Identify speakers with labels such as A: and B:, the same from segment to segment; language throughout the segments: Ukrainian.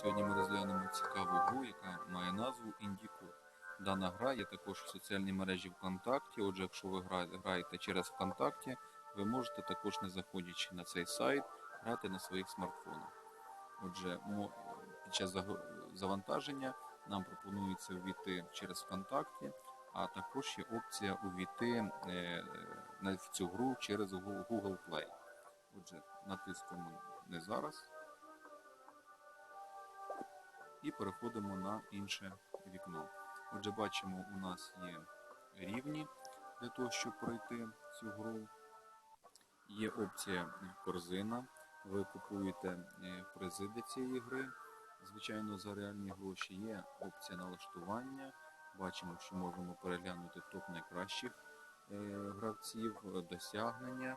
A: Сьогодні ми розглянемо цікаву гру, яка має назву Індікод. Дана гра є також в соціальній мережі ВКонтакті. Отже, якщо ви гра- граєте через ВКонтакті, ви можете також, не заходячи на цей сайт, грати на своїх смартфонах. Отже, під час завантаження нам пропонується увійти через ВКонтакті, а також є опція увійти е, в цю гру через Google Play. Отже, натискуємо не зараз і переходимо на інше вікно. Отже, бачимо, у нас є рівні для того, щоб пройти цю гру. Є опція корзина. Ви купуєте е, призи для цієї гри, звичайно, за реальні гроші. Є опція налаштування. Бачимо, що можемо переглянути топ найкращих е, гравців, досягнення.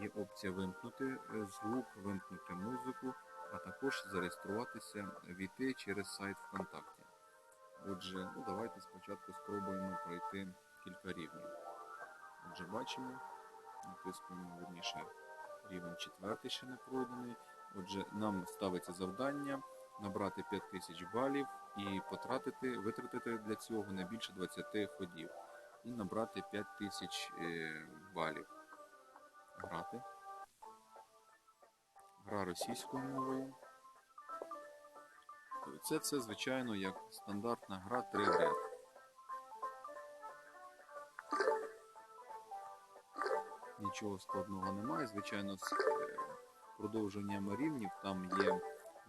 A: Є опція вимкнути е, звук, вимкнути музику, а також зареєструватися, війти через сайт ВКонтакті. Отже, ну давайте спочатку спробуємо пройти кілька рівнів. Отже, бачимо, натискуємо верніше рівень четвертий ще не пройдений. Отже, нам ставиться завдання набрати 5000 балів і потратити, витратити для цього не більше 20 ходів. І набрати 5000 е, балів. Грати. Гра російською мовою. Це, це, звичайно, як стандартна гра 3 в. Нічого складного немає. Звичайно, з е, продовженням рівнів там є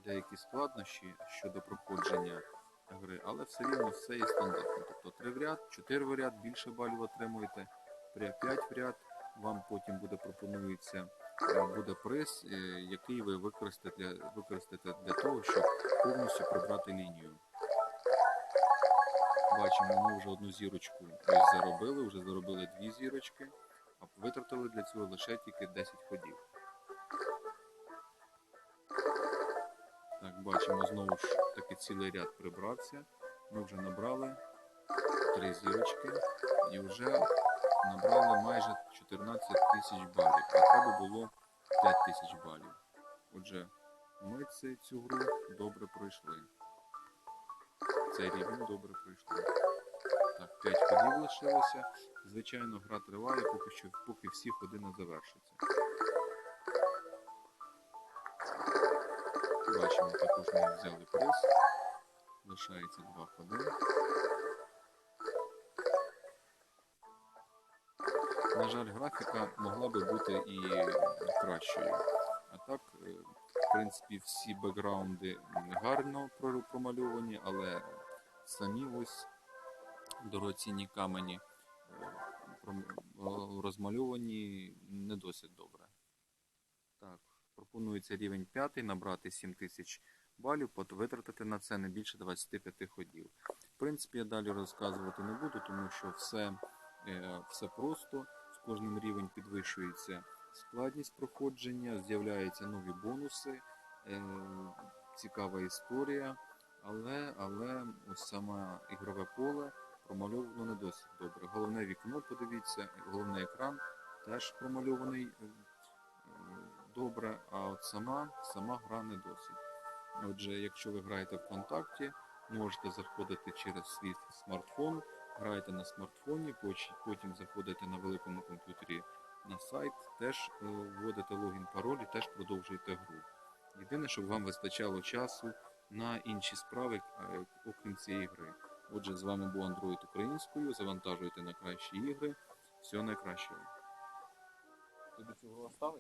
A: деякі складнощі щодо проходження гри, але все рівно все є стандартно. Тобто 3 в ряд, 4 в ряд, більше балів отримуєте, 5 в ряд, вам потім буде пропонується буде приз, е, який ви використаєте для, використаєте для того, щоб повністю прибрати лінію. Бачимо, ми вже одну зірочку заробили, вже заробили дві зірочки, а витратили для цього лише тільки 10 ходів. Так, бачимо, знову ж таки цілий ряд прибрався. Ми вже набрали три зірочки і вже набрали майже 14 тисяч балів. А треба було 5 тисяч балів. Отже, ми цю гру добре пройшли. Цей рівень добре пройшли. Так, 5 ходів лишилося. Звичайно, гра триває, поки що, поки всі ходи не завершаться. Бачимо, також ми взяли приз. Лишається два ходи. На жаль, графіка могла би бути і кращою. А так, е, в принципі, всі бекграунди гарно промальовані, але самі ось дорогоцінні камені е, розмальовані не досить добре. Так, пропонується рівень 5, набрати 7000 балів, витратити на це не більше 25 ходів. В принципі, я далі розказувати не буду, тому що все, е, все просто. З кожним рівень підвищується складність проходження, з'являються нові бонуси, е, цікава історія, але, але ось саме ігрове поле промальовано не досить добре. Головне вікно, подивіться, головний екран теж промальований е, добре, а от сама, сама гра не досить. Отже, якщо ви граєте ВКонтакті, можете заходити через свій смартфон, граєте на смартфоні, потім заходите на великому комп'ютері на сайт, теж е, вводите логін, пароль і теж продовжуєте гру. Єдине, щоб вам вистачало часу на інші справи, е, окрім цієї гри. Отже, з вами був Android українською. Завантажуйте на кращі ігри. Всього найкращого.
B: Тобі цього оставить?